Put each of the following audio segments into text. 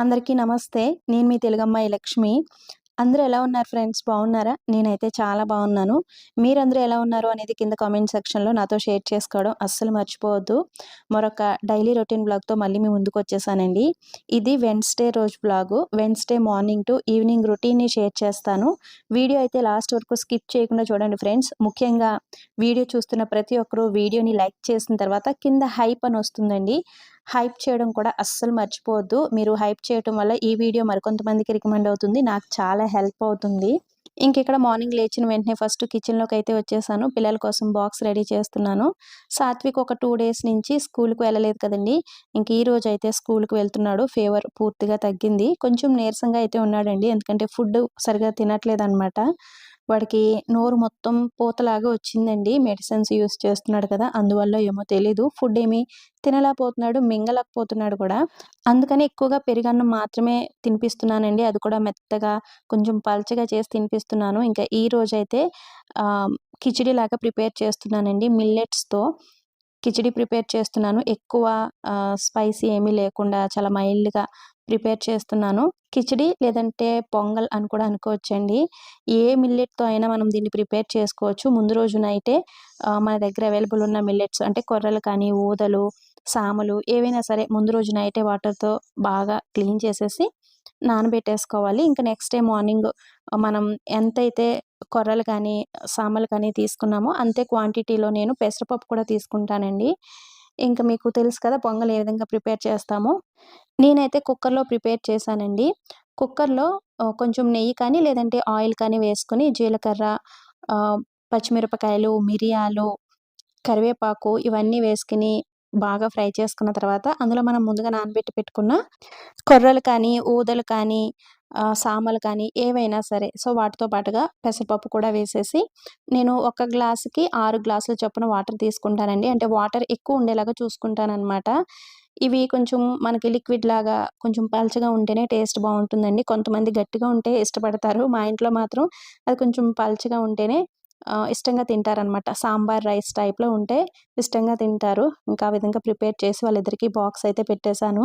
అందరికీ నమస్తే. నేను మీ తెలుగమ్మాయి లక్ష్మి. అందరూ ఎలా ఉన్నారు ఫ్రెండ్స్? బాగున్నారా? నేనైతే చాలా బాగున్నాను. మీరందరూ ఎలా ఉన్నారు అనేది కింద కామెంట్ సెక్షన్లో నాతో షేర్ చేసుకోవడం అస్సలు మర్చిపోవద్దు. మరొక డైలీ రొటీన్ బ్లాగ్తో మళ్ళీ మీ ముందుకు వచ్చేసానండి. ఇది వెన్స్డే రోజు blog. Wednesday morning to evening రొటీన్ని share చేస్తాను. వీడియో అయితే లాస్ట్ వరకు స్కిప్ చేయకుండా చూడండి ఫ్రెండ్స్. ముఖ్యంగా వీడియో చూస్తున్న ప్రతి ఒక్కరూ వీడియోని లైక్ చేసిన తర్వాత కింద హైప్ అని వస్తుందండి. హైప్ చేయడం కూడా అస్సలు మర్చిపోవద్దు. మీరు హైప్ చేయడం వల్ల ఈ వీడియో మరికొంతమందికి రికమెండ్ అవుతుంది. నాకు చాలా హెల్ప్ అవుతుంది. ఇంక ఇక్కడ మార్నింగ్ లేచిన వెంటనే ఫస్ట్ కిచెన్లోకి అయితే వచ్చేసాను. పిల్లల కోసం బాక్స్ రెడీ చేస్తున్నాను. సాత్విక్ ఒక టూ డేస్ నుంచి స్కూల్కి వెళ్ళలేదు కదండి. ఇంక ఈ రోజు అయితే స్కూల్కి వెళ్తున్నాడు. ఫీవర్ పూర్తిగా తగ్గింది. కొంచెం నీరసంగా అయితే ఉన్నాడండి. ఎందుకంటే ఫుడ్ సరిగా తినట్లేదు అనమాట వాడికి నోరు మొత్తం పూతలాగా వచ్చిందండి. మెడిసిన్స్ యూస్ చేస్తున్నాడు కదా అందువల్ల ఏమో తెలీదు. ఫుడ్ ఏమి తినలేకపోతున్నాడు మింగలేకపోతున్నాడు కూడా. అందుకని ఎక్కువగా పెరుగన్నం మాత్రమే తినిపిస్తున్నానండి. అది కూడా మెత్తగా కొంచెం పల్చగా చేసి తినిపిస్తున్నాను. ఇంకా ఈ రోజైతే కిచిడి లాగా ప్రిపేర్ చేస్తున్నానండి. మిల్లెట్స్తో కిచిడి ప్రిపేర్ చేస్తున్నాను. ఎక్కువ స్పైసీ ఏమీ లేకుండా చాలా మైల్డ్గా ప్రిపేర్ చేస్తున్నాను. కిచిడి లేదంటే పొంగల్ అని కూడా అనుకోవచ్చండి. ఏ మిల్లెట్తో అయినా మనం దీన్ని ప్రిపేర్ చేసుకోవచ్చు. ముందు రోజునైతే మన దగ్గర అవైలబుల్ ఉన్న మిల్లెట్స్ అంటే కొర్రలు కానీ ఊదలు సాములు ఏవైనా సరే ముందు రోజునైతే వాటర్తో బాగా క్లీన్ చేసేసి నానబెట్టేసుకోవాలి. ఇంకా నెక్స్ట్ డే మార్నింగ్ మనం ఎంతైతే కొర్రలు కానీ సామలు కానీ తీసుకున్నామో అంతే క్వాంటిటీలో నేను పెసరపప్పు కూడా తీసుకుంటానండి. ఇంకా మీకు తెలుసు కదా పొంగల్ ఏ విధంగా ప్రిపేర్ చేస్తామో. నేనైతే కుక్కర్లో ప్రిపేర్ చేశానండి. కుక్కర్లో కొంచెం నెయ్యి కానీ లేదంటే ఆయిల్ కానీ వేసుకొని జీలకర్ర పచ్చిమిరపకాయలు మిరియాలు కరివేపాకు ఇవన్నీ వేసుకుని బాగా ఫ్రై చేసుకున్న తర్వాత అందులో మనం ముందుగా నానబెట్టి పెట్టుకున్న కొర్రలు కానీ ఊదలు కానీ సామలు కానీ ఏవైనా సరే. సో వాటితో పాటుగా పెసరపప్పు కూడా వేసేసి నేను ఒక గ్లాసుకి ఆరు గ్లాసుల చొప్పున వాటర్ తీసుకుంటానండి. అంటే వాటర్ ఎక్కువ ఉండేలాగా చూసుకుంటానమాట ఇవి కొంచెం మనకి లిక్విడ్ లాగా కొంచెం పలచగా ఉంటేనే టేస్ట్ బాగుంటుందండి. కొంతమంది గట్టిగా ఉంటే ఇష్టపడతారు. మా ఇంట్లో మాత్రం అది కొంచెం పలచగా ఉంటేనే ఇష్టంగా తింటారనమాట సాంబార్ రైస్ టైప్లో ఉంటే ఇష్టంగా తింటారు. ఇంకా ఆ విధంగా ప్రిపేర్ చేసి వాళ్ళిద్దరికీ బాక్స్ అయితే పెట్టేశాను.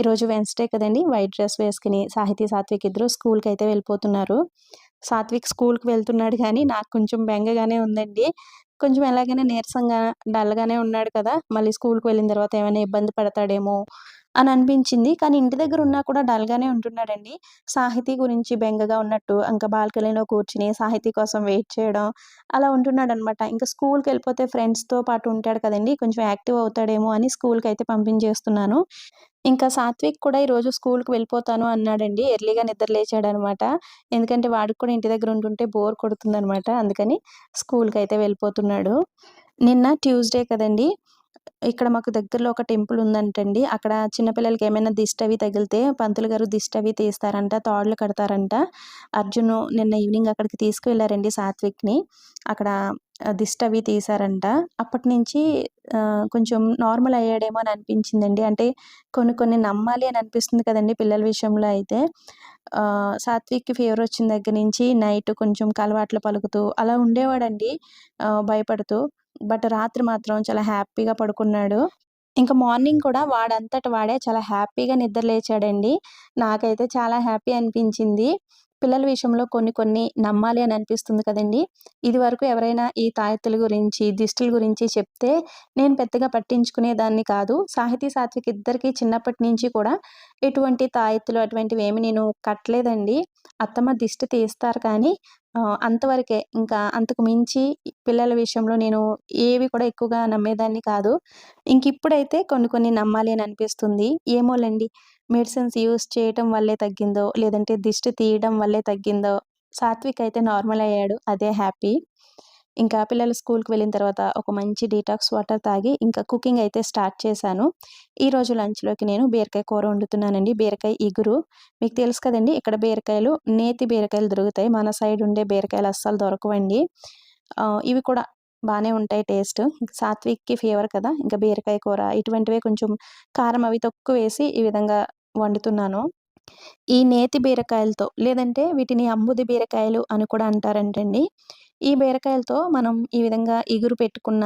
ఈరోజు వెన్స్డే కదండి వైట్ డ్రెస్ వేసుకుని సాహితీ సాత్విక్ ఇద్దరు స్కూల్కి అయితే వెళ్ళిపోతున్నారు. సాత్విక్ స్కూల్కి వెళ్తున్నాడు కానీ నాకు కొంచెం బెంగగానే ఉందండి. కొంచెం ఎలాగైనా నీరసంగా డల్గానే ఉన్నాడు కదా మళ్ళీ స్కూల్కి వెళ్ళిన తర్వాత ఏమైనా ఇబ్బంది పడతాడేమో అని అనిపించింది. కానీ ఇంటి దగ్గర ఉన్నా కూడా డల్గానే ఉంటున్నాడండి. సాహితీ గురించి బెంగగా ఉన్నట్టు ఇంకా బాల్కనీలో కూర్చుని సాహితీ కోసం వెయిట్ చేయడం అలా ఉంటున్నాడు అనమాట ఇంకా స్కూల్కి వెళ్ళిపోతే ఫ్రెండ్స్తో పాటు ఉంటాడు కదండి. కొంచెం యాక్టివ్ అవుతాడేమో అని స్కూల్కి అయితే పంపించేస్తున్నాను. ఇంకా సాత్విక్ కూడా ఈరోజు స్కూల్కి వెళ్ళిపోతాను అన్నాడండి. ఎర్లీగా నిద్ర లేచాడు అనమాట ఎందుకంటే వాడికి కూడా ఇంటి దగ్గర ఉంటుంటే బోర్ కొడుతుంది అనమాట అందుకని స్కూల్కి అయితే వెళ్ళిపోతున్నాడు. నిన్న ట్యూస్డే కదండి. ఇక్కడ మాకు దగ్గరలో ఒక టెంపుల్ ఉందంటండి. అక్కడ చిన్నపిల్లలకి ఏమైనా దిష్టవి తగిలితే పంతులు గారు దిష్టవి తీస్తారంట తాడులు కడతారంట. అర్జును నిన్న ఈవినింగ్ అక్కడికి తీసుకువెళ్ళారండి సాత్విక్ని. అక్కడ దిష్టవి తీశారంట. అప్పటి నుంచి కొంచెం నార్మల్ అయ్యాడేమో అని అనిపించిందండి. అంటే కొన్ని కొన్ని నమ్మాలి అని అనిపిస్తుంది కదండి పిల్లల విషయంలో అయితే. సాత్విక్కి ఫీవర్ వచ్చిన దగ్గర నుంచి నైట్ కొంచెం కలవాట్లు పలుకుతూ అలా ఉండేవాడండి. భయపడుతూ బట్ రాత్రి మాత్రం చాలా హ్యాపీగా పడుకున్నాడు. ఇంకా మార్నింగ్ కూడా వాడంతట వాడే చాలా హ్యాపీగా నిద్ర లేచాడండి. నాకైతే చాలా హ్యాపీ అనిపించింది. పిల్లల విషయంలో కొన్ని కొన్ని నమ్మాలి అని అనిపిస్తుంది కదండి. ఇది వరకు ఎవరైనా ఈ తాయెత్తుల గురించి దిష్టుల గురించి చెప్తే నేను పెద్దగా పట్టించుకునే దాన్ని కాదు. సాహితీ సాత్విక్ ఇద్దరికి చిన్నప్పటి నుంచి కూడా ఎటువంటి తాయెత్తులు అటువంటివి ఏమి నేను కట్టలేదండి. అత్తమ్మ దిష్టి తీస్తారు కానీ అంతవరకే. ఇంకా అంతకు మించి పిల్లల విషయంలో నేను ఏవి కూడా ఎక్కువగా నమ్మేదాన్ని కాదు. ఇంక ఇప్పుడైతే కొన్ని కొన్ని నమ్మాలి అని అనిపిస్తుంది. ఏమోలండి మెడిసిన్స్ యూస్ చేయటం వల్లే తగ్గిందో లేదంటే దిష్టి తీయడం వల్లే తగ్గిందో సాత్విక్ అయితే నార్మల్ అయ్యాడు అదే హ్యాపీ. ఇంకా పిల్లలు స్కూల్కి వెళ్ళిన తర్వాత ఒక మంచి డీటాక్స్ వాటర్ తాగి ఇంకా కుకింగ్ అయితే స్టార్ట్ చేశాను. ఈరోజు లంచ్లోకి నేను బీరకాయ కూర వండుతున్నానండి. బీరకాయ ఇగురు. మీకు తెలుసు కదండి ఇక్కడ బీరకాయలు నేతి బీరకాయలు దొరుకుతాయి. మన సైడ్ ఉండే బీరకాయలు అస్సలు దొరకవండి. ఇవి కూడా బాగానే ఉంటాయి టేస్ట్. సాత్విక్కి ఫీవర్ కదా ఇంకా బీరకాయ కూర. ఇటువంటివే కొంచెం కారం అవి తక్కువ వేసి ఈ విధంగా వండుతున్నాను. ఈ నేతి బీరకాయలతో లేదంటే వీటిని అంబుది బీరకాయలు అని కూడా అంటారంటండి. ఈ బీరకాయలతో మనం ఈ విధంగా ఇగురు పెట్టుకున్న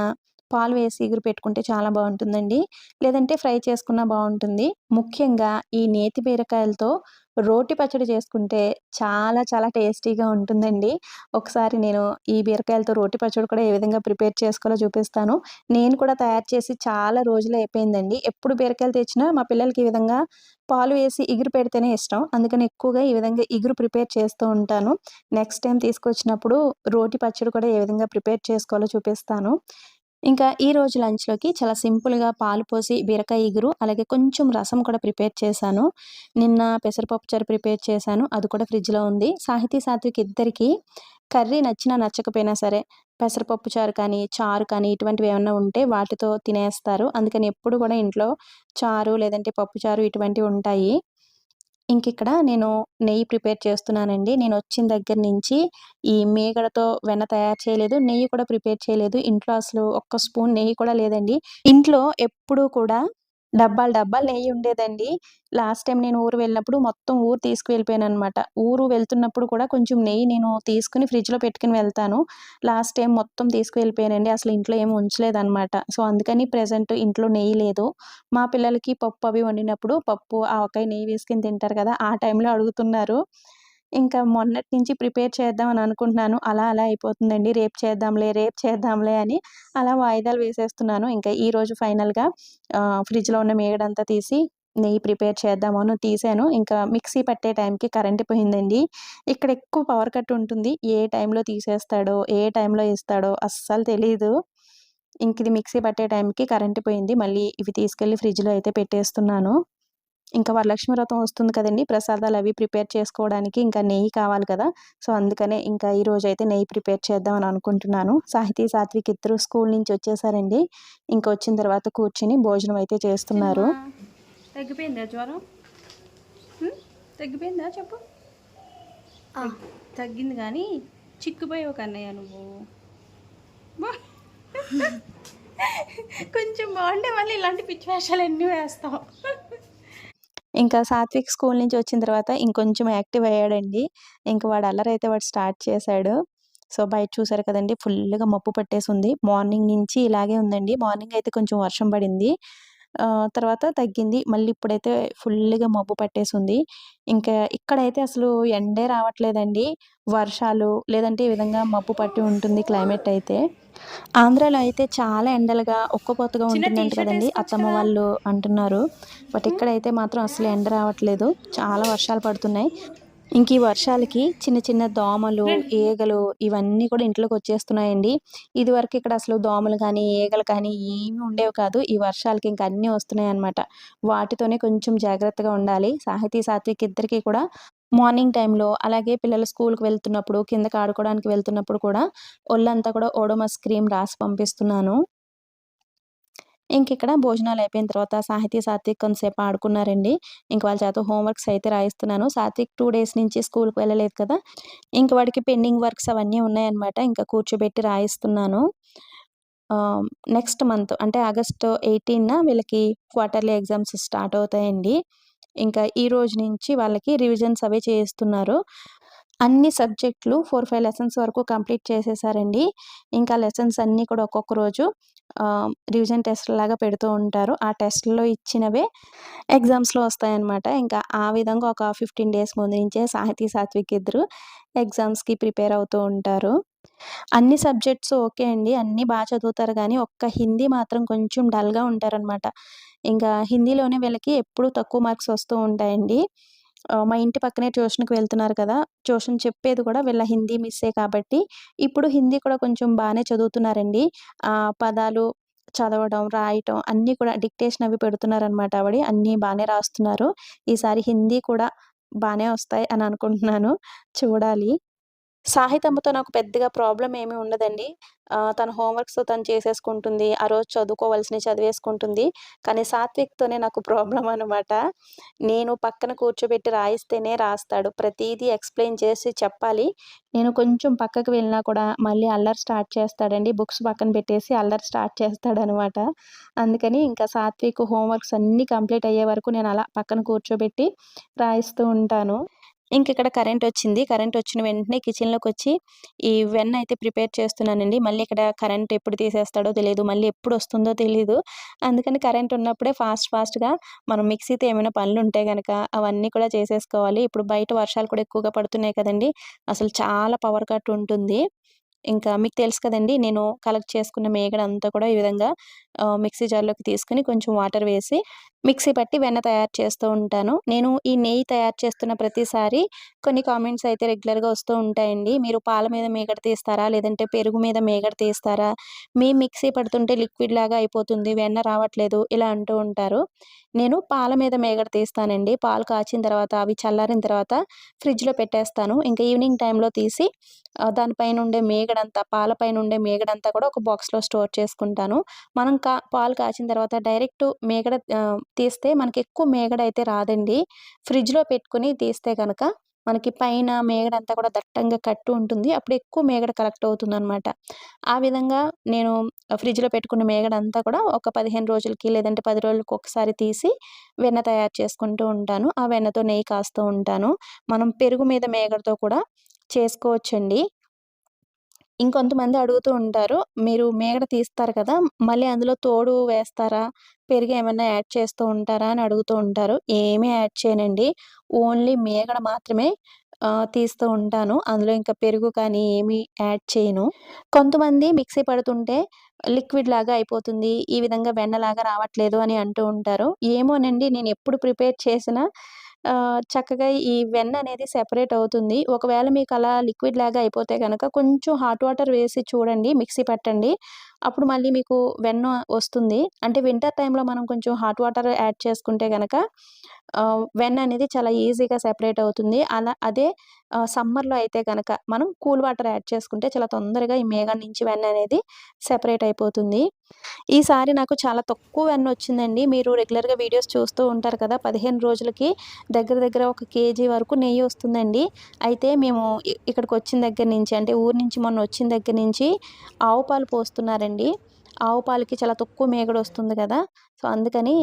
పాలు వేసి ఇగురు పెట్టుకుంటే చాలా బాగుంటుందండి. లేదంటే ఫ్రై చేసుకున్నా బాగుంటుంది. ముఖ్యంగా ఈ నేతి బీరకాయలతో రోటి పచ్చడి చేసుకుంటే చాలా చాలా టేస్టీగా ఉంటుందండి. ఒకసారి నేను ఈ బీరకాయలతో రోటి పచ్చడి కూడా ఏ విధంగా ప్రిపేర్ చేసుకోవాలో చూపిస్తాను. నేను కూడా తయారు చేసి చాలా రోజులు అయిపోయిందండి. ఎప్పుడు బీరకాయలు తెచ్చినా మా పిల్లలకి ఈ విధంగా పాలు వేసి ఇగురు పెడితేనే ఇష్టం. అందుకని ఎక్కువగా ఈ విధంగా ఇగురు ప్రిపేర్ చేస్తూ ఉంటాను. నెక్స్ట్ టైం తీసుకొచ్చినప్పుడు రోటి పచ్చడి కూడా ఏ విధంగా ప్రిపేర్ చేసుకోవాలో చూపిస్తాను. ఇంకా ఈ రోజు లంచ్లోకి చాలా సింపుల్గా పాలు పోసి బీరకాయ ఇగురు అలాగే కొంచెం రసం కూడా ప్రిపేర్ చేశాను. నిన్న పెసరపప్పు చారు ప్రిపేర్ చేశాను. అది కూడా ఫ్రిడ్జ్లో ఉంది. సాహితీ సాత్విక్ ఇద్దరికి కర్రీ నచ్చినా నచ్చకపోయినా సరే పెసరపప్పు చారు కానీ చారు కానీ ఇటువంటివి ఏమైనా ఉంటే వాటితో తినేస్తారు. అందుకని ఎప్పుడు కూడా ఇంట్లో చారు లేదంటే పప్పు చారు ఇటువంటివి ఉంటాయి. ఇంక ఇక్కడ నేను నెయ్యి ప్రిపేర్ చేస్తున్నానండి. నేను వచ్చిన దగ్గర నుంచి ఈ మేగడతో వెన్న తయారు చేయలేదు. నెయ్యి కూడా ప్రిపేర్ చేయలేదు. ఇంట్లో అసలు ఒక్క స్పూన్ నెయ్యి కూడా లేదండి. ఇంట్లో ఎప్పుడూ కూడా డబ్బాలు డబ్బాలు నెయ్యి ఉండేదండి లాస్ట్ టైం నేను ఊరు వెళ్ళినప్పుడు మొత్తం ఊరు తీసుకువెళ్ళిపోయాను అనమాట ఊరు వెళ్తున్నప్పుడు కూడా కొంచెం నెయ్యి నేను తీసుకుని ఫ్రిడ్జ్లో పెట్టుకుని వెళ్తాను. లాస్ట్ టైం మొత్తం తీసుకువెళ్ళిపోయానండి. అసలు ఇంట్లో ఏమి ఉంచలేదు అనమాట సో అందుకని ప్రజెంట్ ఇంట్లో నెయ్యి లేదు. మా పిల్లలకి పప్పు అవి వండినప్పుడు పప్పు ఆవకాయ నెయ్యి వేసుకుని తింటారు కదా ఆ టైంలో అడుగుతున్నారు. ఇంకా మొన్నటి నుంచి ప్రిపేర్ చేద్దాం అని అనుకుంటున్నాను. అలా అలా అయిపోతుందండి. రేపు చేద్దాంలే రేపు చేద్దాంలే అని అలా వాయిదాలు వేసేస్తున్నాను. ఇంకా ఈరోజు ఫైనల్గా ఫ్రిడ్జ్లో ఉన్న మేగడంతా తీసి నెయ్యి ప్రిపేర్ చేద్దాము అని తీసాను. ఇంకా మిక్సీ పట్టే టైంకి కరెంట్ పోయిందండి. ఇక్కడ ఎక్కువ పవర్ కట్ ఉంటుంది. ఏ టైంలో తీసేస్తాడో ఏ టైంలో ఇస్తాడో అస్సలు తెలీదు. ఇంక ఇది మిక్సీ పట్టే టైంకి కరెంట్ పోయింది. మళ్ళీ ఇవి తీసుకెళ్ళి ఫ్రిడ్జ్లో అయితే పెట్టేస్తున్నాను. ఇంకా వరలక్ష్మి వ్రతం వస్తుంది కదండి. ప్రసాదాలు అవి ప్రిపేర్ చేసుకోవడానికి ఇంకా నెయ్యి కావాలి కదా. సో అందుకనే ఇంకా ఈ రోజు అయితే నెయ్యి ప్రిపేర్ చేద్దామని అనుకుంటున్నాను. సాహితీ సాత్విక్ ఇద్దరు స్కూల్ నుంచి వచ్చేసారండి. ఇంకా వచ్చిన తర్వాత కూర్చుని భోజనం అయితే చేస్తున్నారు. తగ్గిపోయిందా జ్వరం? తగ్గిపోయిందా చెప్పు? తగ్గింది కానీ చిక్కుపోయావు కన్నయ్య నువ్వు. బా. కొంచెం బాగుండే మళ్ళీ ఇలాంటి పిచ్చి వేషాలు ఎన్ని వేస్తావు ఇంకా సాత్విక్ స్కూల్ నుంచి వచ్చిన తర్వాత ఇంకొంచెం యాక్టివ్ అయ్యాడండి. ఇంకా వాడు అల్లరి అయితే వాడు స్టార్ట్ చేశాడు. సో బయట చూసారు కదండి ఫుల్గా మప్పు పట్టేసి ఉంది మార్నింగ్ నుంచి ఇలాగే ఉందండి. మార్నింగ్ అయితే కొంచెం వర్షం పడింది. తర్వాత తగ్గింది. మళ్ళీ ఇప్పుడైతే ఫుల్గా మబ్బు పట్టేసి ఉంది ఇంకా ఇక్కడైతే అసలు ఎండే రావట్లేదండి. వర్షాలు లేదంటే ఈ విధంగా మబ్బు పట్టి ఉంటుంది క్లైమేట్ అయితే. ఆంధ్రాలో అయితే చాలా ఎండలుగా ఒక్కపోతగా ఉంటుందంట కదండి అత్తమ్మ. వాళ్ళు అంటున్నారు. బట్ ఇక్కడైతే మాత్రం అసలు ఎండ రావట్లేదు. చాలా వర్షాలు పడుతున్నాయి. ఇంక ఈ వర్షాలకి చిన్న చిన్న దోమలు ఈగలు ఇవన్నీ కూడా ఇంట్లోకి వచ్చేస్తున్నాయండి. ఇది వరకు ఇక్కడ అసలు దోమలు కానీ ఈగలు కానీ ఏమీ ఉండేవి కాదు. ఈ వర్షాలకి ఇంకా అన్నీ వస్తున్నాయి అన్నమాట వాటితోనే కొంచెం జాగ్రత్తగా ఉండాలి. సాహితీ సాత్విక్ ఇద్దరికి కూడా మార్నింగ్ టైంలో అలాగే పిల్లలు స్కూల్కి వెళ్తున్నప్పుడు కిందకి ఆడుకోవడానికి వెళ్తున్నప్పుడు కూడా ఒళ్ళంతా కూడా ఓడోమస్ క్రీమ్ రాసి పంపిస్తున్నాను. ఇంక ఇక్కడ భోజనాలు అయిపోయిన తర్వాత సాహితీ సాత్విక్ కొంతసేపు ఆడుకున్నారండి. ఇంక వాళ్ళ చేత హోంవర్క్స్ అయితే రాయిస్తున్నాను. సాత్విక్ టూ డేస్ నుంచి స్కూల్కి వెళ్ళలేదు కదా! ఇంక వాడికి పెండింగ్ వర్క్స్ అవన్నీ ఉన్నాయన్నమాట. ఇంకా కూర్చోబెట్టి రాయిస్తున్నాను. నెక్స్ట్ మంత్ అంటే ఆగస్టు ఎయిటీన్న వీళ్ళకి క్వార్టర్లీ ఎగ్జామ్స్ స్టార్ట్ అవుతాయండి. ఇంకా ఈ రోజు నుంచి వాళ్ళకి రివిజన్స్ అవి చేయిస్తున్నారు. అన్ని సబ్జెక్టులు ఫోర్ ఫైవ్ లెసన్స్ వరకు కంప్లీట్ చేసేసారండి. ఇంకా లెసన్స్ అన్నీ కూడా ఒక్కొక్క రోజు రివిజన్ టెస్ట్ లాగా పెడుతూ ఉంటారు. ఆ టెస్ట్లో ఇచ్చినవే ఎగ్జామ్స్లో వస్తాయన్నమాట. ఇంకా ఆ విధంగా ఒక ఫిఫ్టీన్ డేస్ ముందు నుంచే సాహితీ సాత్విక్ ఇద్దరు ఎగ్జామ్స్కి ప్రిపేర్ అవుతూ ఉంటారు. అన్ని సబ్జెక్ట్స్ ఓకే అండి. అన్నీ బాగా చదువుతారు కానీ ఒక్క హిందీ మాత్రం కొంచెం డల్గా ఉంటారనమాట ఇంకా హిందీలోనే వీళ్ళకి ఎప్పుడూ తక్కువ మార్క్స్ వస్తూ ఉంటాయండి. మా ఇంటి పక్కనే ట్యూషన్కి వెళ్తున్నారు కదా! ట్యూషన్ చెప్పేది కూడా వీళ్ళ హిందీ మిస్సే కాబట్టి ఇప్పుడు హిందీ కూడా కొంచెం బాగానే చదువుతున్నారండి. పదాలు చదవడం రాయటం అన్నీ కూడా డిక్టేషన్ అవి పెడుతున్నారనమాట ఆవిడ. అన్నీ బాగానే రాస్తున్నారు. ఈసారి హిందీ కూడా బాగానే వస్తాయి అని అనుకుంటున్నాను. చూడాలి. సాహితమ్మతో నాకు పెద్దగా ప్రాబ్లం ఏమీ ఉండదండి. తన హోంవర్క్స్ తను చేసేసుకుంటుంది. ఆ రోజు చదువుకోవాల్సినవి చదివేసుకుంటుంది. కానీ సాత్విక్తోనే నాకు ప్రాబ్లం అనమాట నేను పక్కన కూర్చోబెట్టి రాయిస్తేనే రాస్తాడు. ప్రతిదీ ఎక్స్ప్లెయిన్ చేసి చెప్పాలి. నేను కొంచెం పక్కకు వెళ్ళినా కూడా మళ్ళీ అల్లరి స్టార్ట్ చేస్తాడండి. బుక్స్ పక్కన పెట్టేసి అల్లరి స్టార్ట్ చేస్తాడు అనమాట అందుకని ఇంకా సాత్విక్ హోంవర్క్స్ అన్నీ కంప్లీట్ అయ్యే వరకు నేను అలా పక్కన కూర్చోబెట్టి రాయిస్తూ ఉంటాను. ఇంకక్కడ కరెంట్ వచ్చింది కరెంట్ వచ్చిన వెంటనే కిచెన్లోకి వచ్చి ఈ వెన్న అయితే ప్రిపేర్ చేస్తున్నానండి. మళ్ళీ ఇక్కడ కరెంట్ ఎప్పుడు తీసేస్తాడో తెలియదు మళ్ళీ ఎప్పుడు వస్తుందో తెలియదు అందుకని కరెంట్ ఉన్నప్పుడే ఫాస్ట్ ఫాస్ట్‌గా మనం మిక్సీతో ఏమైనా పనులు ఉంటే కనుక అవన్నీ కూడా చేసేసుకోవాలి. ఇప్పుడు బయట వర్షాలు కూడా ఎక్కువగా పడుతున్నాయి కదండీ! అసలు చాలా పవర్ కట్ ఉంటుంది. ఇంకా మీకు తెలుసు కదండి నేను కలెక్ట్ చేసుకున్న మేగడ అంతా కూడా ఈ విధంగా మిక్సీ జార్‌లోకి తీసుకొని కొంచెం వాటర్ వేసి మిక్సీ పట్టి వెన్న తయారు చేస్తూ ఉంటాను. నేను ఈ నెయ్యి తయారు చేస్తున్న ప్రతిసారి కొన్ని కామెంట్స్ అయితే రెగ్యులర్‌గా వస్తూ ఉంటాయండి. మీరు పాల మీద మేగడ తీస్తారా? లేదంటే పెరుగు మీద మేగడ తీస్తారా? మీ మిక్సీ పడుతుంటే లిక్విడ్ లాగా అయిపోతుంది. వెన్న రావట్లేదు. ఇలా అంటూ ఉంటారు. నేను పాల మీద మేగడ తీస్తానండి. పాలు కాచిన తర్వాత అవి చల్లారిన తర్వాత ఫ్రిడ్జ్‌లో పెట్టేస్తాను. ఇంకా ఈవినింగ్ టైంలో తీసి దానిపైన ఉండే మేగడంతా పాలపైన ఉండే మేగడంతా కూడా ఒక బాక్స్‌లో స్టోర్ చేసుకుంటాను. మనం కా పాలు కాచిన తర్వాత డైరెక్ట్ మేగడ తీస్తే మనకి ఎక్కువ మేగడ అయితే రాదండి. ఫ్రిడ్జ్‌లో పెట్టుకుని తీస్తే కనుక మనకి పైన మేగడంతా కూడా దట్టంగా కట్టు ఉంటుంది. అప్పుడు ఎక్కువ మేగడ కలెక్ట్ అవుతుందనమాట. ఆ విధంగా నేను ఫ్రిడ్జ్‌లో పెట్టుకున్న మేగడంతా కూడా ఒక 15 రోజులకి లేదంటే పది రోజులకి ఒకసారి తీసి వెన్న తయారు చేసుకుంటూ ఉంటాను. ఆ వెన్నతో నెయ్యి కాస్తూ ఉంటాను. మనం పెరుగు మీద మేగడతో కూడా చేసుకోవచ్చండి. ఇంకొంతమంది అడుగుతూ ఉంటారు. మీరు మేగడ తీస్తారు కదా! మళ్ళీ అందులో తోడు వేస్తారా? పెరుగు ఏమైనా యాడ్ చేస్తూ ఉంటారా? అని అడుగుతూ ఉంటారు. ఏమీ యాడ్ చేయనండి. ఓన్లీ మేగడ మాత్రమే తీస్తూ ఉంటాను. అందులో ఇంకా పెరుగు కానీ ఏమీ యాడ్ చేయను. కొంతమంది మిక్సీ పడుతుంటే లిక్విడ్ లాగా అయిపోతుంది. ఈ విధంగా వెన్నలాగా రావట్లేదు అని అంటూ ఉంటారు. ఏమోనండి నేను ఎప్పుడు ప్రిపేర్ చేసినా చక్కగా ఈ వెన్న అనేది సెపరేట్ అవుతుంది. ఒకవేళ మీకు అలా లిక్విడ్ లాగా అయిపోతే కనుక కొంచెం హాట్ వాటర్ వేసి చూడండి. మిక్సీ పట్టండి. అప్పుడు మళ్ళీ మీకు వెన్న వస్తుంది. అంటే వింటర్ టైంలో మనం కొంచెం హాట్ వాటర్ యాడ్ చేసుకుంటే కనుక వెన్న అనేది చాలా ఈజీగా సెపరేట్ అవుతుంది. అలా అదే సమ్మర్‌లో అయితే కనుక మనం కూల్ వాటర్ యాడ్ చేసుకుంటే చాలా తొందరగా ఈ మేఘం నుంచి వెన్న అనేది సెపరేట్ అయిపోతుంది. ఈసారి నాకు చాలా తక్కువ వెన్నొచ్చిందండి. మీరు రెగ్యులర్‌గా వీడియోస్ చూస్తూ ఉంటారు కదా! 15 రోజులకి దగ్గర దగ్గర ఒక కేజీ వరకు నెయ్యి వస్తుందండి. అయితే మేము ఇక్కడికి వచ్చిన దగ్గర నుంచి అంటే ఊరు నుంచి మొన్న వచ్చిన దగ్గర నుంచి ఆవు పాలు పోస్తున్నారండి. ఆవు పాలకి చాలా తక్కువ మేకడ వస్తుంది కదా! సో, అందుకని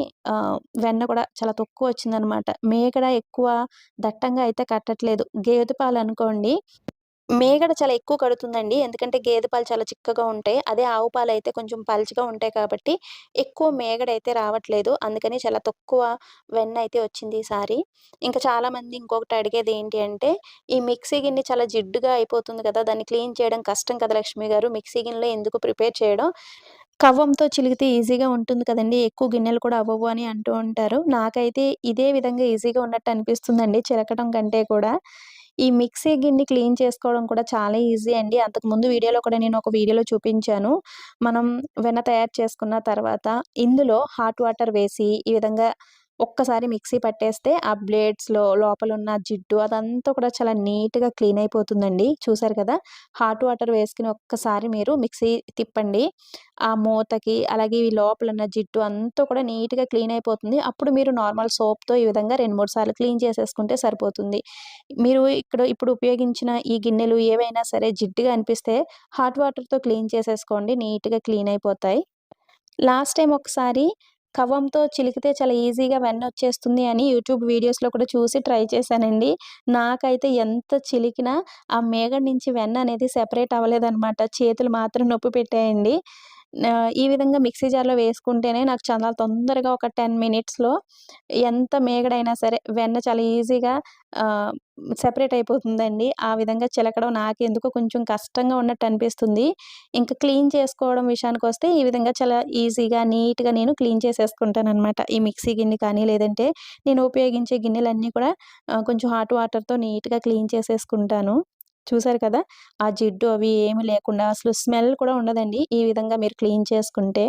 వెన్న కూడా చాలా తక్కువ వచ్చిందనమాట మేకడ ఎక్కువ దట్టంగా అయితే కట్టట్లేదు. గేదె పాలు అనుకోండి మేగడ చాలా ఎక్కువ కడుతుందండి. ఎందుకంటే గేదె పాలు చాలా చిక్కగా ఉంటాయి. అదే ఆవు పాలు అయితే కొంచెం పలుచగా ఉంటాయి కాబట్టి ఎక్కువ మీగడైతే రావట్లేదు. అందుకని చాలా తక్కువ వెన్న అయితే వచ్చింది ఈసారి. ఇంకా చాలామంది ఇంకొకటి అడిగేది ఏంటి అంటే, "ఈ మిక్సీ గిన్నె చాలా జిడ్డుగా అయిపోతుంది కదా! దాన్ని క్లీన్ చేయడం కష్టం కదా లక్ష్మి గారు! మిక్సీ గిన్నెలో ఎందుకు ప్రిపేర్ చేయడం? కవ్వంతో చిలికితే ఈజీగా ఉంటుంది కదండి ఎక్కువ గిన్నెలు కూడా అవ్వవు" అని అంటూ ఉంటారు. నాకైతే ఇదే విధంగా ఈజీగా ఉన్నట్టు అనిపిస్తుందండి చిలకడం కంటే కూడా. ఈ మిక్సీ గిన్నె క్లీన్ చేసుకోవడం కూడా చాలా ఈజీ అండి. అంతకుముందు వీడియోలో కూడా నేను ఒక వీడియోలో చూపించాను. మనం వెన్న తయారు చేసుకున్న తర్వాత ఇందులో హాట్ వాటర్ వేసి ఈ విధంగా ఒక్కసారి మిక్సీ పట్టేస్తే ఆ బ్లేడ్స్‌లో లోపల ఉన్న జిడ్డు అదంతా కూడా చాలా నీట్‌గా క్లీన్ అయిపోతుందండి. చూసారు కదా! హాట్ వాటర్ వేసుకుని ఒక్కసారి మీరు మిక్సీ తిప్పండి. ఆ మూతకి అలాగే ఈ లోపలున్న జిడ్డు అంతా కూడా నీట్‌గా క్లీన్ అయిపోతుంది. అప్పుడు మీరు నార్మల్ సోప్‌తో ఈ విధంగా 2, 3 సార్లు క్లీన్ చేసేసుకుంటే సరిపోతుంది. మీరు ఇక్కడ ఇప్పుడు ఉపయోగించిన ఈ గిన్నెలు ఏవైనా సరే జిడ్డుగా అనిపిస్తే హాట్ వాటర్‌తో క్లీన్ చేసేసుకోండి. నీట్‌గా క్లీన్ అయిపోతాయి. లాస్ట్ టైం ఒకసారి కవ్వంతో చిలికితే చాలా ఈజీగా వెన్న వచ్చేస్తుంది అని యూట్యూబ్ వీడియోస్‌లో కూడా చూసి ట్రై చేశానండి. నాకైతే ఎంత చిలికినా ఆ మీగడ నుంచి వెన్న అనేది సెపరేట్ అవ్వలేదనమాట. చేతులు మాత్రం నొప్పి పెట్టాయండి. ఈ విధంగా మిక్సీ జార్‌లో వేసుకుంటేనే నాకు చాలా తొందరగా ఒక 10 మినిట్స్‌లో ఎంత మేగడైనా సరే వెన్న చాలా ఈజీగా సెపరేట్ అయిపోతుందండి. ఆ విధంగా చిలకడం నాకు ఎందుకో కొంచెం కష్టంగా ఉన్నట్టు అనిపిస్తుంది. ఇంకా క్లీన్ చేసుకోవడం విషయానికి వస్తే ఈ విధంగా చాలా ఈజీగా, నీట్‌గా నేను క్లీన్ చేసేసుకుంటాను అనమాట ఈ మిక్సీ గిన్నె కానీ, లేదంటే నేను ఉపయోగించే గిన్నెలన్నీ కూడా కొంచెం హాట్ వాటర్‌తో నీట్‌గా క్లీన్ చేసేసుకుంటాను. చూసారు కదా! ఆ జిడ్డు అవి ఏమి లేకుండా అసలు స్మెల్ కూడా ఉండదండి. ఈ విధంగా మీరు క్లీన్ చేసుకుంటే.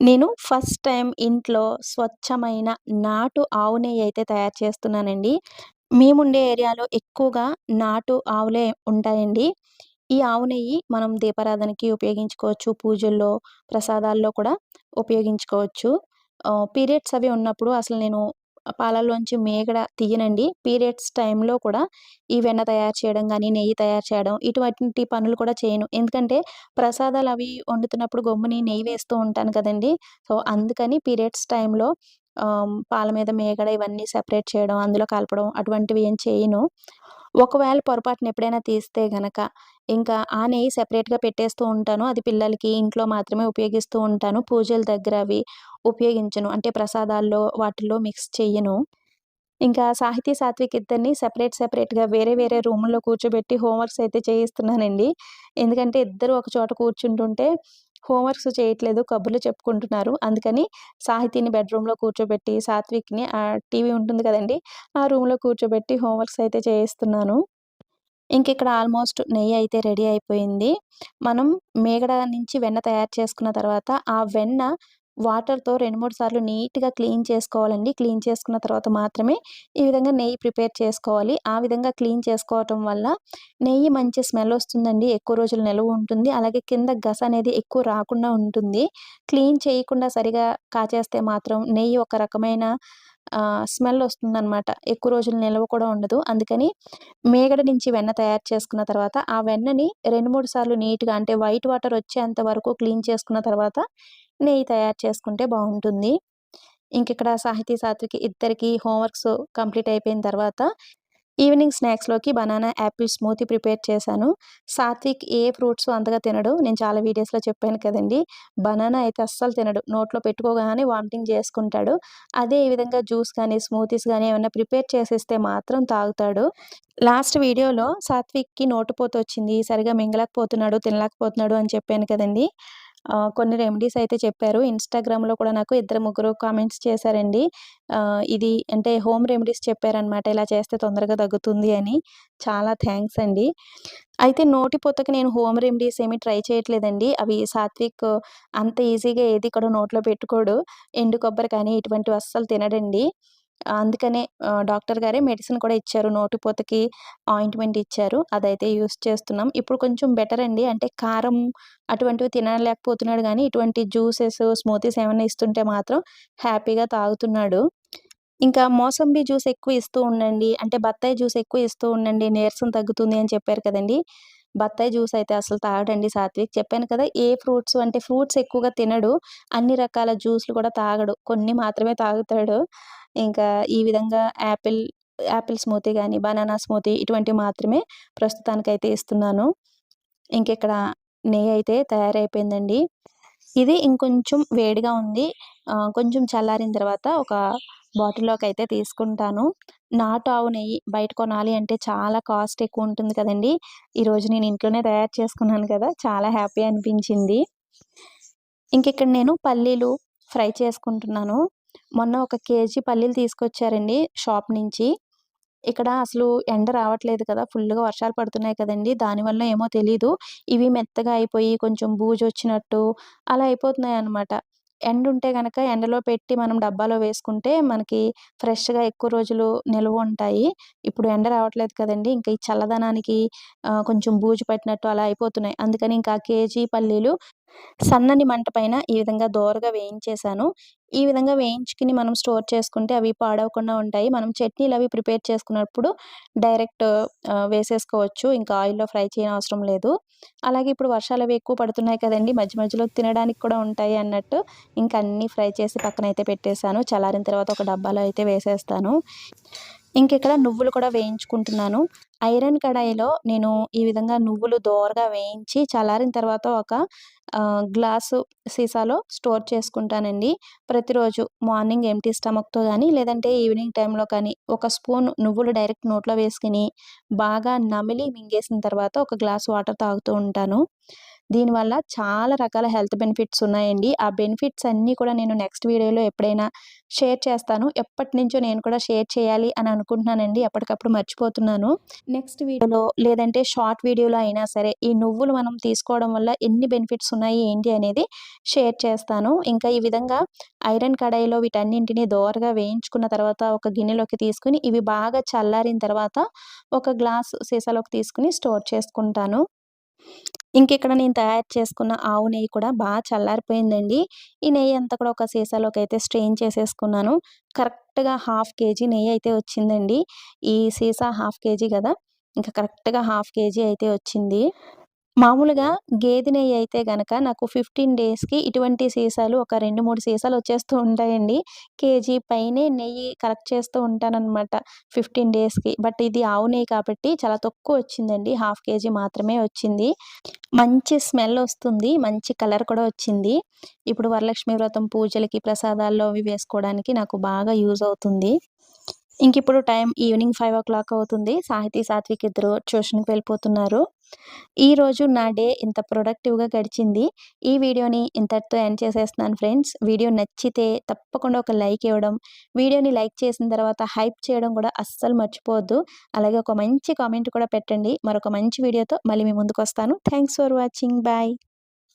నేను ఫస్ట్ టైం ఇంట్లో స్వచ్ఛమైన నాటు ఆవు నెయ్యి అయితే తయారు చేస్తున్నానండి. మేముండే ఏరియాలో ఎక్కువగా నాటు ఆవులే ఉంటాయండి. ఈ ఆవు నెయ్యి మనం దీపారాధనకి ఉపయోగించుకోవచ్చు. పూజల్లో, ప్రసాదాల్లో కూడా ఉపయోగించుకోవచ్చు. పీరియడ్స్ అవి ఉన్నప్పుడు అసలు నేను పాలల్లోంచి మేగడ తీయనండి. పీరియడ్స్ టైంలో కూడా ఈ వెన్న తయారు చేయడం కానీ నెయ్యి తయారు చేయడం ఇటువంటి పనులు కూడా చేయను. ఎందుకంటే ప్రసాదాలు అవి వండుతున్నప్పుడు గమ్ముని నెయ్యి వేస్తూ ఉంటాను కదండీ! సో, అందుకని పీరియడ్స్ టైంలో పాల మీద మేగడ ఇవన్నీ సెపరేట్ చేయడం, అందులో కలపడం అటువంటివి ఏం చేయను. ఒకవేళ పొరపాటున ఎప్పుడైనా తీస్తే గనక, ఇంకా ఆ నెయ్యి సెపరేట్‌గా పెట్టేస్తూ ఉంటాను. అది పిల్లలకి ఇంట్లో మాత్రమే ఉపయోగిస్తూ ఉంటాను. పూజల దగ్గర అవి ఉపయోగించను. అంటే ప్రసాదాల్లో వాటిల్లో మిక్స్ చెయ్యను. ఇంకా సాహితీ, సాత్విక్ ఇద్దరిని సెపరేట్ సెపరేట్‌గా వేరే వేరే రూముల్లో కూర్చోబెట్టి హోంవర్క్స్ అయితే చేయిస్తున్నానండి. ఎందుకంటే ఇద్దరు ఒక చోట కూర్చుంటుంటే హోంవర్క్స్ చేయట్లేదు, కబుర్లు చెప్పుకుంటున్నారు. అందుకని సాహితీని బెడ్‌రూమ్‌లో కూర్చోబెట్టి, సాత్విక్‌ని ఆ టీవీ ఉంటుంది కదండి ఆ రూమ్‌లో కూర్చోబెట్టి హోంవర్క్స్ అయితే చేయిస్తున్నాను. ఇంకిక్కడ ఆల్మోస్ట్ నెయ్యి అయితే రెడీ అయిపోయింది. మనం మేగడ నుంచి వెన్న తయారు చేసుకున్న తర్వాత, ఆ వెన్న వాటర్‌తో 2, 3 సార్లు నీట్‌గా క్లీన్ చేసుకోవాలండి. క్లీన్ చేసుకున్న తర్వాత మాత్రమే ఈ విధంగా నెయ్యి ప్రిపేర్ చేసుకోవాలి. ఆ విధంగా క్లీన్ చేసుకోవటం వల్ల నెయ్యి మంచి స్మెల్ వస్తుందండి. ఎక్కువ రోజులు నిలువ ఉంటుంది. అలాగే కింద గస అనేది ఎక్కువ రాకుండా ఉంటుంది. క్లీన్ చేయకుండా సరిగా కాచేస్తే మాత్రం నెయ్యి ఒక రకమైన స్మెల్ వస్తుందన్నమాట ఎక్కువ రోజులు నిల్వ కూడా ఉండదు. అందుకని మేగడ నుంచి వెన్న తయారు చేసుకున్న తర్వాత, ఆ వెన్నని 2, 3 సార్లు నీట్‌గా అంటే వైట్ వాటర్ వచ్చేంత వరకు క్లీన్ చేసుకున్న తర్వాత నెయ్యి తయారు చేసుకుంటే బాగుంటుంది ఇంక ఇక్కడ సాహితీ, సాత్విక్ ఇద్దరికి హోంవర్క్స్ కంప్లీట్ అయిపోయిన తర్వాత ఈవినింగ్ స్నాక్స్‌లోకి బనానా యాపిల్ స్మూతీ ప్రిపేర్ చేశాను. సాత్విక్ ఏ ఫ్రూట్స్ అంతగా తినడు. నేను చాలా వీడియోస్‌లో చెప్పాను కదండీ! బనానా అయితే అస్సలు తినడు. నోట్లో పెట్టుకోగానే వామిటింగ్ చేసుకుంటాడు. అదే ఈ విధంగా జ్యూస్ కానీ స్మూతీస్ కానీ ఏమైనా ప్రిపేర్ చేసేస్తే మాత్రం తాగుతాడు. లాస్ట్ వీడియోలో సాత్విక్‌కి నోటిపోతొచ్చింది. సరిగ్గా మింగలేకపోతున్నాడు, తినలేకపోతున్నాడు అని చెప్పాను కదండీ! కొన్ని రెమెడీస్ అయితే చెప్పారు. ఇన్‌స్టాగ్రామ్‌లో కూడా నాకు ఇద్దరు, ముగ్గురు కామెంట్స్ చేశారండి. ఇది అంటే హోమ్ రెమెడీస్ చెప్పారనమాట. ఇలా చేస్తే తొందరగా తగ్గుతుంది అని. చాలా థ్యాంక్స్ అండి. అయితే నోటిపూతకి నేను హోమ్ రెమెడీస్ ఏమి ట్రై చేయట్లేదండి. అవి సాత్విక్ అంత ఈజీగా ఏది కూడా నోట్లో పెట్టుకోడు. ఎండు కొబ్బరి కానీ ఇటువంటివి అస్సలు తినడండి. అందుకనే డాక్టర్ గారే మెడిసిన్ కూడా ఇచ్చారు. నోటిపోతకి ఆయింట్‌మెంట్ ఇచ్చారు. అదైతే యూస్ చేస్తున్నాం. ఇప్పుడు కొంచెం బెటర్ అండి. అంటే కారం అటువంటివి తినలేకపోతున్నాడు కానీ ఇటువంటి జ్యూసెస్, స్మూతీస్ ఏమైనా ఇస్తుంటే మాత్రం హ్యాపీగా తాగుతున్నాడు. ఇంకా మోసంబి జ్యూస్ ఎక్కువ ఇస్తూ ఉండండి. అంటే బత్తాయి జ్యూస్ ఎక్కువ ఇస్తూ ఉండండి. నీరసం తగ్గుతుంది అని చెప్పారు కదండీ! బత్తాయి జ్యూస్ అయితే అసలు తాగడండి సాత్విక్. చెప్పాను కదా! ఏ ఫ్రూట్స్ అంటే ఫ్రూట్స్ ఎక్కువగా తినడు. అన్ని రకాల జ్యూస్‌లు కూడా తాగడు. కొన్ని మాత్రమే తాగుతాడు. ఇంకా ఈ విధంగా యాపిల్, యాపిల్ స్మూతీ కానీ బనానా స్మూతీ ఇటువంటివి మాత్రమే ప్రస్తుతానికైతే ఇస్తున్నాను. ఇంకెక్కడ నెయ్యి అయితే తయారైపోయిందండి. ఇది ఇంకొంచెం వేడిగా ఉంది. కొంచెం చల్లారిన తర్వాత ఒక బాటిల్‌లోకైతే తీసుకుంటాను. నాటు ఆవు నెయ్యి బయట కొనాలి అంటే చాలా కాస్ట్ ఎక్కువ ఉంటుంది కదండి ఈరోజు నేను ఇంట్లోనే తయారు చేసుకున్నాను కదా! చాలా హ్యాపీ అనిపించింది. ఇంకిక్కడ నేను పల్లీలు ఫ్రై చేసుకుంటున్నాను. మొన్న ఒక కేజీ పల్లీలు తీసుకొచ్చారండి షాప్ నుంచి. ఇక్కడ అసలు ఎండ రావట్లేదు కదా! ఫుల్గా వర్షాలు పడుతున్నాయి కదండి దానివల్ల ఏమో తెలీదు. ఇవి మెత్తగా అయిపోయి కొంచెం బూజు వచ్చినట్టు అలా ఎండ ఉంటే కనుక ఎండలో పెట్టి మనం డబ్బాలో వేసుకుంటే మనకి ఫ్రెష్‌గా ఎక్కువ రోజులు నిల్వ ఉంటాయి. ఇప్పుడు ఎండ రావట్లేదు కదండి ఇంకా ఈ చల్లదనానికి కొంచెం బూజు పట్టినట్టు అలా అయిపోతున్నాయి. అందుకని ఇంకా కేజీ పల్లీలు సన్నని మంట పైన ఈ విధంగా దోరగా వేయించేశాను. ఈ విధంగా వేయించుకుని మనం స్టోర్ చేసుకుంటే అవి పాడవకుండా ఉంటాయి. మనం చట్నీలు అవి ప్రిపేర్ చేసుకున్నప్పుడు డైరెక్ట్ వేసేసుకోవచ్చు. ఇంకా ఆయిల్‌లో ఫ్రై చేయనవసరం లేదు. అలాగే ఇప్పుడు వర్షాలు అవి ఎక్కువ పడుతున్నాయి కదండి మధ్య మధ్యలో తినడానికి కూడా ఉంటాయి అన్నట్టు ఇంకా అన్నీ ఫ్రై చేసి పక్కన అయితే పెట్టేశాను. చల్లారిన తర్వాత ఒక డబ్బాలో అయితే వేసేస్తాను. ఇంకెక్కడ నువ్వులు కూడా వేయించుకుంటున్నాను. ఐరన్ కడాయిలో నేను ఈ విధంగా నువ్వులు దోరగా వేయించి చల్లారిన తర్వాత ఒక గ్లాసు సీసాలో స్టోర్ చేసుకుంటానండి. ప్రతిరోజు మార్నింగ్ ఎంటీ స్టమక్‌తో కానీ లేదంటే ఈవినింగ్ టైంలో కానీ ఒక స్పూన్ నువ్వులు డైరెక్ట్ నోట్లో వేసుకుని బాగా నమిలి మింగేసిన తర్వాత ఒక గ్లాస్ వాటర్ తాగుతూ ఉంటాను. దీనివల్ల చాలా రకాల హెల్త్ బెనిఫిట్స్ ఉన్నాయండి. ఆ బెనిఫిట్స్ అన్నీ కూడా నేను నెక్స్ట్ వీడియోలో ఎప్పుడైనా షేర్ చేస్తాను. ఎప్పటి నుంచో నేను కూడా షేర్ చేయాలి అని అనుకుంటున్నానండి. ఎప్పటికప్పుడు మర్చిపోతున్నాను. నెక్స్ట్ వీడియోలో లేదంటే షార్ట్ వీడియోలో అయినా సరే ఈ నువ్వులు మనం తీసుకోవడం వల్ల ఎన్ని బెనిఫిట్స్ ఉన్నాయి ఏంటి అనేది షేర్ చేస్తాను. ఇంకా ఈ విధంగా ఐరన్ కడాయిలో వీటన్నింటిని దోరగా వేయించుకున్న తర్వాత ఒక గిన్నెలోకి తీసుకొని ఇవి బాగా చల్లారిన తర్వాత ఒక గ్లాస్ సీసాలోకి తీసుకొని స్టోర్ చేసుకుంటాను. ఇంకెక్కడ నేను తయారు చేసుకున్న ఆవు నెయ్యి కూడా బాగా చల్లారిపోయిందండి. ఈ నెయ్యి అంతా కూడా ఒక సీసాలోకైతే స్ట్రెయిన్ చేసేసుకున్నాను. కరెక్ట్‌గా హాఫ్ కేజీ నెయ్యి అయితే వచ్చిందండి. ఈ సీసా హాఫ్ కేజీ కదా ఇంకా కరెక్ట్‌గా హాఫ్ కేజీ అయితే వచ్చింది. మామూలుగా గేదె నెయ్యి అయితే గనక నాకు 15 డేస్‌కి ఇటువంటి సీసాలు ఒక 2, 3 సీసాలు వచ్చేస్తూ ఉంటాయండి. కేజీ పైనే నెయ్యి కలెక్ట్ చేస్తూ ఉంటాననమాట 15 డేస్‌కి. బట్ ఇది ఆవు నెయ్యి కాబట్టి చాలా తక్కువ వచ్చిందండి. హాఫ్ కేజీ మాత్రమే వచ్చింది. మంచి స్మెల్ వస్తుంది. మంచి కలర్ కూడా వచ్చింది. ఇప్పుడు వరలక్ష్మి వ్రతం పూజలకి, ప్రసాదాల్లో అవి వేసుకోవడానికి నాకు బాగా యూజ్ అవుతుంది. ఇంకిప్పుడు టైం ఈవినింగ్ 5:00 అవుతుంది. సాహితీ, సాత్విక్ ఇద్దరు ట్యూషన్‌కి వెళ్ళిపోతున్నారు. ఈరోజు నా డే ఇంత ప్రొడక్టివ్‌గా గడిచింది. ఈ వీడియోని ఇంతటితో ఎండ్ చేసేస్తున్నాను ఫ్రెండ్స్. వీడియో నచ్చితే తప్పకుండా ఒక లైక్ ఇవ్వడం, వీడియోని లైక్ చేసిన తర్వాత హైప్ చేయడం కూడా అస్సలు మర్చిపోవద్దు. అలాగే ఒక మంచి కామెంట్ కూడా పెట్టండి. మరొక మంచి వీడియోతో మళ్ళీ మీ ముందుకొస్తాను. Thanks for watching. బాయ్.